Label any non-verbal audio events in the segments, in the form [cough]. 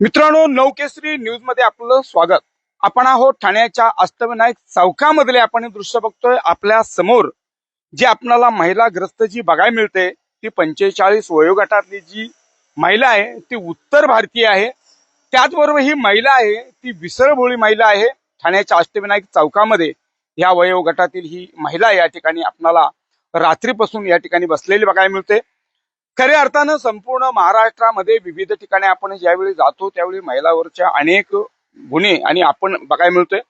मित्रांनो नवकेसरी न्यूजमध्ये आपलं स्वागत. आपण आहोत ठाण्याच्या अष्टविनायक चौकामधले. आपण हे दृश्य बघतोय आपल्यासमोर. जी आपल्याला महिला ग्रस्त जी बघायला मिळते ती पंचेचाळीस वयोगटातली जी महिला आहे ती उत्तर भारतीय आहे. त्याचबरोबर ही महिला आहे ती विसरभोळी महिला आहे ठाण्याच्या अष्टविनायक चौकामध्ये. या वयोगटातील ही महिला या ठिकाणी आपल्याला रात्रीपासून या ठिकाणी बसलेली बघायला मिळते. खऱ्या अर्थानं संपूर्ण महाराष्ट्रामध्ये विविध ठिकाणी आपण ज्यावेळी जातो त्यावेळी महिलावरच्या अनेक गुन्हे आणि आपण बघायला मिळतोय.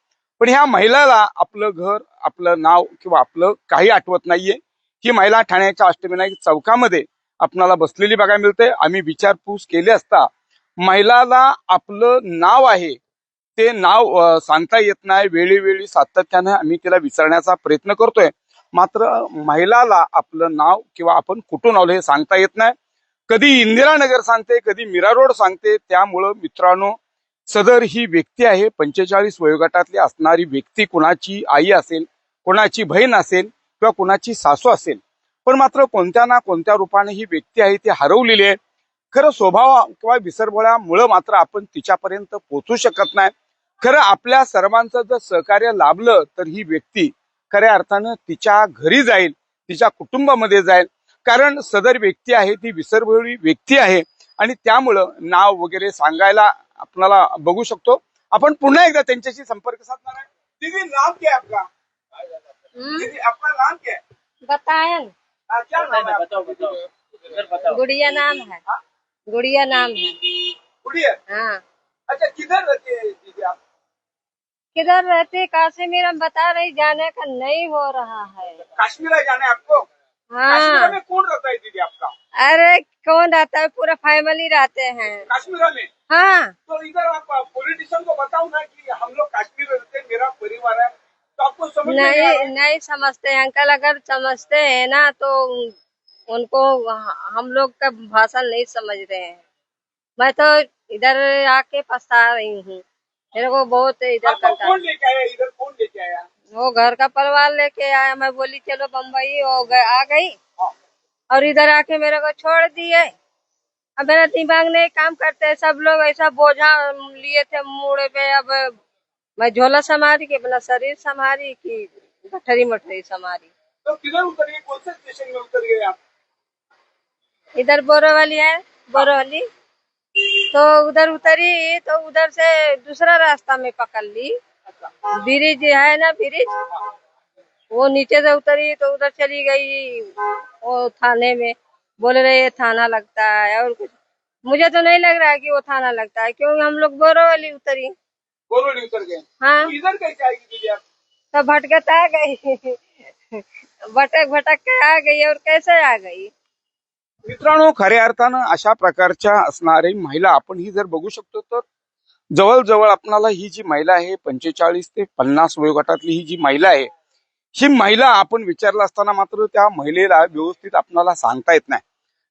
पण ह्या महिलाला आपलं घर आपलं नाव किंवा आपलं काही आठवत नाहीये. ही महिला ठाण्याच्या अष्टविनायक चौकामध्ये आपणाला बसलेली बघायला मिळते. आम्ही विचारपूस केली असता महिलाला आपलं नाव आहे ते नाव सांगता येत नाही. वेळीवेळी सातत्यानं आम्ही तिला विचारण्याचा प्रयत्न करतोय. मात्र महिलाला आपलं नाव किंवा आपण कुठून आलो हे सांगता येत नाही. कधी इंदिरानगर सांगते कधी मीरा रोड सांगते. त्यामुळं मित्रांनो सदर ही व्यक्ती आहे. पंचेचाळीस वयोगटातली असणारी व्यक्ती कुणाची आई असेल कोणाची बहीण असेल किंवा कुणाची सासू असेल. पण मात्र कोणत्या ना कोणत्या रूपाने ही व्यक्ती आहे ती हरवलेली आहे. खरं स्वभाव किंवा विसरबोळ्यामुळं मात्र आपण तिच्यापर्यंत पोहोचू शकत नाही. खरं आपल्या सर्वांचं जर सहकार्य लाभलं तर ही व्यक्ती खऱ्या अर्थानं तिच्या घरी जाईल तिच्या कुटुंबामध्ये जाईल. कारण सदर व्यक्ती आहे ती विसरभोळी व्यक्ती आहे. आणि त्यामुळं नाव वगैरे सांगायला आपल्याला बघू शकतो. आपण पुन्हा एकदा त्यांच्याशी संपर्क साधणार आहे. दीदी नाम क्या है आपका दीदी आपका नाम क्या है बताया न. आ, क्या नाम है आपका? गुड़िया नाम है। हाँ? गुड़िया नाम है। गुड़िया? हाँ। अच्छा किधर रहते हैं दीदी आप? किधर रहते काश्मीर हम बता रही जाने का नहीं हो रहा है। काश्मीर जाना आपको? हाँ। में कौन रहता है दीदी आपका? अरे कौन रहता है? पूरा फैमिली रहते हैं। काश्मीर में हाँ। तो इधर आप पॉलिटिशियन को बताओ ना कि हम लोग कश्मीर में रहते हैं मेरा परिवार है। तो आपको समझ नहीं नहीं नहीं समझते हैं। अंकल अगर समझते हैं ना तो उनको हम लोग का भाषा नहीं समझ रहे हैं। मैं तो इधर आके पछता रही हूँ। मेरे को बहुत इधर कौन लेके आया? इधर कौन लेके आया? वो घर का परिवार लेके आया। मैं बोली चलो बम्बई हो गए आ गई। हाँ। और इधर आके मेरे को छोड़ दिए। अब मेरा दिमाग नहीं काम करते। सब लोग ऐसा बोझा लिए थे मुड़े पे। अब मैं झोला संभारी के अपना शरीर संभारी की गठरी मठरी संभारी तो किधर उतर गए? कौन से स्टेशन में उतर गए आप? इधर बोरोवाली है बोरोवाली। तो उधर उतरी तो उधर से दूसरा रास्ता में पकड़ ली। ब्रिज है ना ब्रिज? वो नीचे से उतरी तो उधर चली गई वो थाने में। बोल रहे ये थाना लगता है और कुछ। मुझे तो नहीं लग रहा है कि वो थाना लगता है क्योंकि हम लोग बोरोवाली उतरी। बोरोली उतर गए? हाँ। तो इधर कैसे आएगी तो भटकत आ गई। [laughs] भटक भटक के आ गई और कैसे आ गई? मित्रांनो खऱ्या अर्थानं अशा प्रकारच्या असणारी महिला आपण ही जर बघू शकतो तर जवळजवळ आपणाला ही जी महिला आहे पंचेचाळीस ते पन्नास वयोगटातली ही जी महिला आहे ही महिला आपण विचारला असताना मात्र त्या महिलेला व्यवस्थित आपणाला सांगता येत नाही.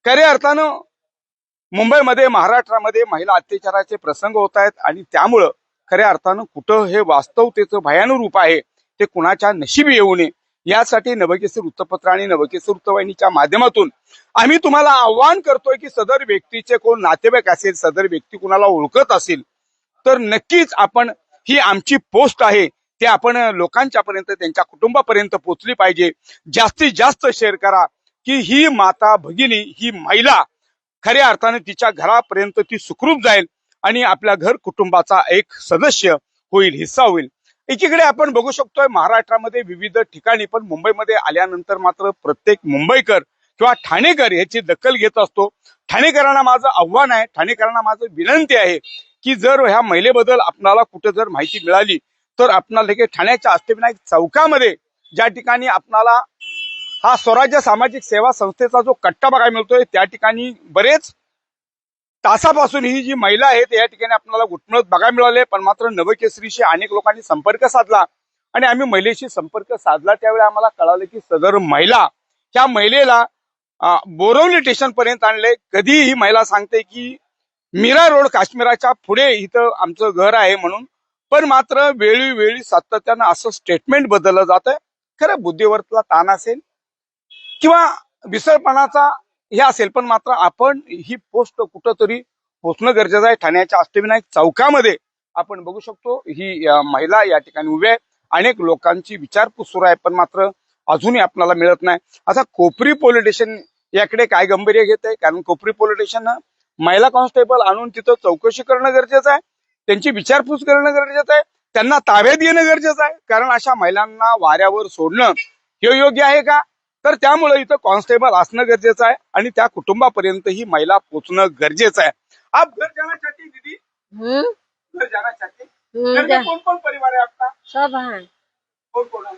खऱ्या अर्थानं मुंबईमध्ये महाराष्ट्रामध्ये महिला अत्याचाराचे प्रसंग होत आहेत आणि त्यामुळं खऱ्या अर्थानं कुठं हे वास्तवतेचं भयानुरूप आहे ते कुणाच्या नशिबी येऊ नये यासाठी नवकेसर वृत्तपत्र आणि नवकेसर वृत्तवाहिनीच्या माध्यमातून आम्ही तुम्हाला आव्हान करतोय की सदर व्यक्तीचे कोण नातेवाईक असेल सदर व्यक्ती कुणाला ओळखत असेल तर नक्कीच आपण ही आमची पोस्ट आहे ते आपण लोकांच्या पर्यंत त्यांच्या कुटुंबापर्यंत पोहोचली पाहिजे. जास्तीत जास्त शेअर करा की ही माता भगिनी ही महिला खऱ्या अर्थाने तिच्या घरापर्यंत ती सुखरूप जाईल आणि आपल्या घर कुटुंबाचा एक सदस्य होईल हिस्सा होईल. एकीकडे आपण बघू शकतोय महाराष्ट्रामध्ये विविध ठिकाणी पण मुंबईमध्ये आल्यानंतर मात्र प्रत्येक मुंबईकर किंवा ठाणेकर याची दखल घेत असतो. ठाणेकरांना माझं आव्हान आहे ठाणेकरांना माझं विनंती आहे की जर ह्या महिलेबद्दल आपणाला कुठे जर माहिती मिळाली तर आपणाला ठाण्याच्या अष्टविनायक चौकामध्ये ज्या ठिकाणी आपणाला हा स्वराज्य सामाजिक सेवा संस्थेचा जो कट्टा बघायला मिळतोय त्या ठिकाणी बरेच तासापासून ही जी महिला आहे या ठिकाणी आपल्याला घुटमळत बघायला मिळाले पण मात्र नवकेसरीशी अनेक लोकांनी संपर्क साधला. आणि आम्ही महिलेशी संपर्क साधला त्यावेळी आम्हाला कळालं की सदर महिला त्या महिलेला बोरवली स्टेशन पर्यंत आणले कधी ही महिला सांगते की मीरा रोड काश्मीराच्या पुढे इथं आमचं घर आहे म्हणून. पण मात्र वेळोवेळी सातत्यानं असं स्टेटमेंट बदललं जात आहे खरं बुद्धिवर्तला ताण असेल? किंवा विसरपणाचा हे असेल पण मात्र आपण ही पोस्ट कुठंतरी पोचणं गरजेचं आहे. ठाण्याच्या अष्टविनायक चौकामध्ये आपण बघू शकतो ही महिला या ठिकाणी उभी आहे. अनेक लोकांची विचारपूस सुरू आहे पण मात्र अजूनही आपल्याला मिळत नाही. आता कोपरी पोलीस स्टेशन याकडे काय गंभीर्य घेत आहे? कारण कोपरी पोलीस स्टेशन महिला कॉन्स्टेबल आणून तिथं चौकशी करणं गरजेचं आहे. त्यांची विचारपूस करणं गरजेचं आहे. त्यांना ताब्यात घेणं गरजेचं आहे. कारण अशा महिलांना वाऱ्यावर सोडणं हे योग्य आहे का? तर त्यामुळे इथं कॉन्स्टेबल असणं गरजेचं आहे आणि त्या कुटुंबापर्यंत ही महिला पोहोचणं गरजेचं आहे. आप घर जाना चाहती दीदी? घर जाना चाहते घर में कौन कौन परिवार है आपका? सब हैं। कौन कौन है?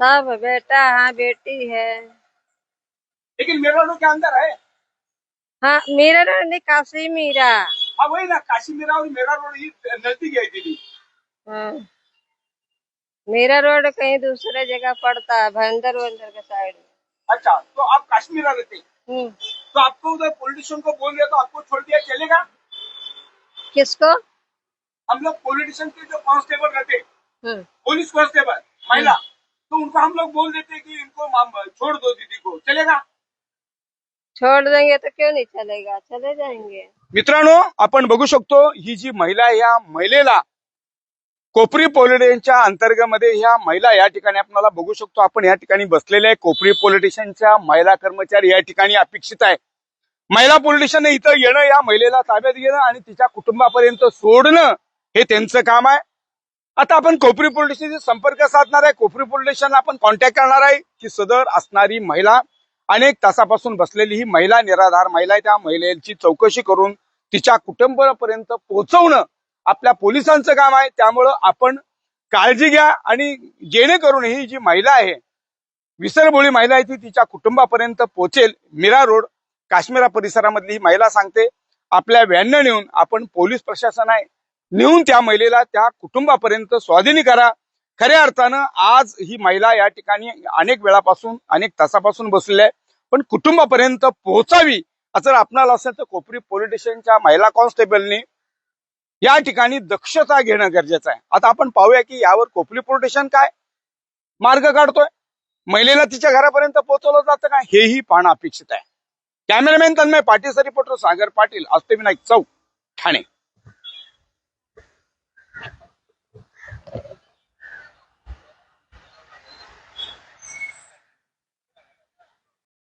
सब बेटा है बेटी है। लेकिन मेरा लोग के अंदर है? हाँ मीरा रानी काशी मीरा हाँ वही ना काशी मेरा और मेरा रोड ही नजदीक है दीदी। हाँ। मेरा रोड कहीं दूसरे जगह पड़ता है भंदर वंदर के साइड। में अच्छा तो आप काश्मीर रहते हैं हम्म। तो आपको उधर पॉलिटिशियन को बोल दिया तो आपको छोड़ दिया चलेगा? किसको? हम लोग पॉलिटिशियन के जो कांस्टेबल रहते हैं, हम्म। पुलिस कांस्टेबल महिला तो उनको हम लोग बोल देते हैं कि इनको छोड़ दो दीदी को चलेगा? छोड़ देंगे तो क्यों नहीं चलेगा? चले जाएँगे। मित्रांनो आपण बघू शकतो ही जी महिला आहे या महिलेला कोपरी पॉलिटिशियनच्या अंतर्गतमध्ये ह्या महिला या ठिकाणी आपल्याला बघू शकतो. आपण या ठिकाणी बसलेल्या आहे. कोपरी पॉलिटिशियनच्या महिला कर्मचारी या ठिकाणी अपेक्षित आहे. महिला पॉलिटिशियन इथं येणं या महिलेला ताब्यात घेणं आणि तिच्या कुटुंबापर्यंत सोडणं हे त्यांचं काम आहे. आता आपण कोपरी पोलीस संपर्क साधणार आहे. कोपरी पोलीस आपण कॉन्टॅक्ट करणार आहे की सदर असणारी महिला अनेक तासापासून बसलेली ही महिला निराधार महिला आहे. त्या महिलेची चौकशी करून तिच्या कुटुंबापर्यंत पोहोचवणं आपल्या पोलिसांचं काम आहे. त्यामुळं आपण काळजी घ्या आणि जेणेकरून ही जी महिला आहे विसरबोळी महिला आहे ती तिच्या कुटुंबापर्यंत पोहोचेल मीरा रोड काश्मीरा परिसरामधली ही महिला सांगते आपल्या व्हॅननं नेऊन आपण पोलीस प्रशासन आहे नेऊन त्या महिलेला त्या कुटुंबापर्यंत स्वाधीनी करा. खऱ्या अर्थानं आज ही महिला या ठिकाणी अनेक वेळापासून अनेक तासापासून बसलेली आहे. पण कुटुंबापर्यंत पोहोचावी असं जर आपणाला असेल तर कोपरी पोलीस स्टेशनच्या महिला कॉन्स्टेबलनी या ठिकाणी दक्षता घेणं गरजेचं आहे. आता आपण पाहूया की यावर कोपली प्रोटेशन काय मार्ग काढतोय? महिलेला तिच्या घरापर्यंत पोहोचवलं जातं का? हेही पाहणं अपेक्षित आहे. कॅमेरामॅन तन्मय पाटील रिपोर्टर सागर पाटील अष्टविनायक चौक ठाणे.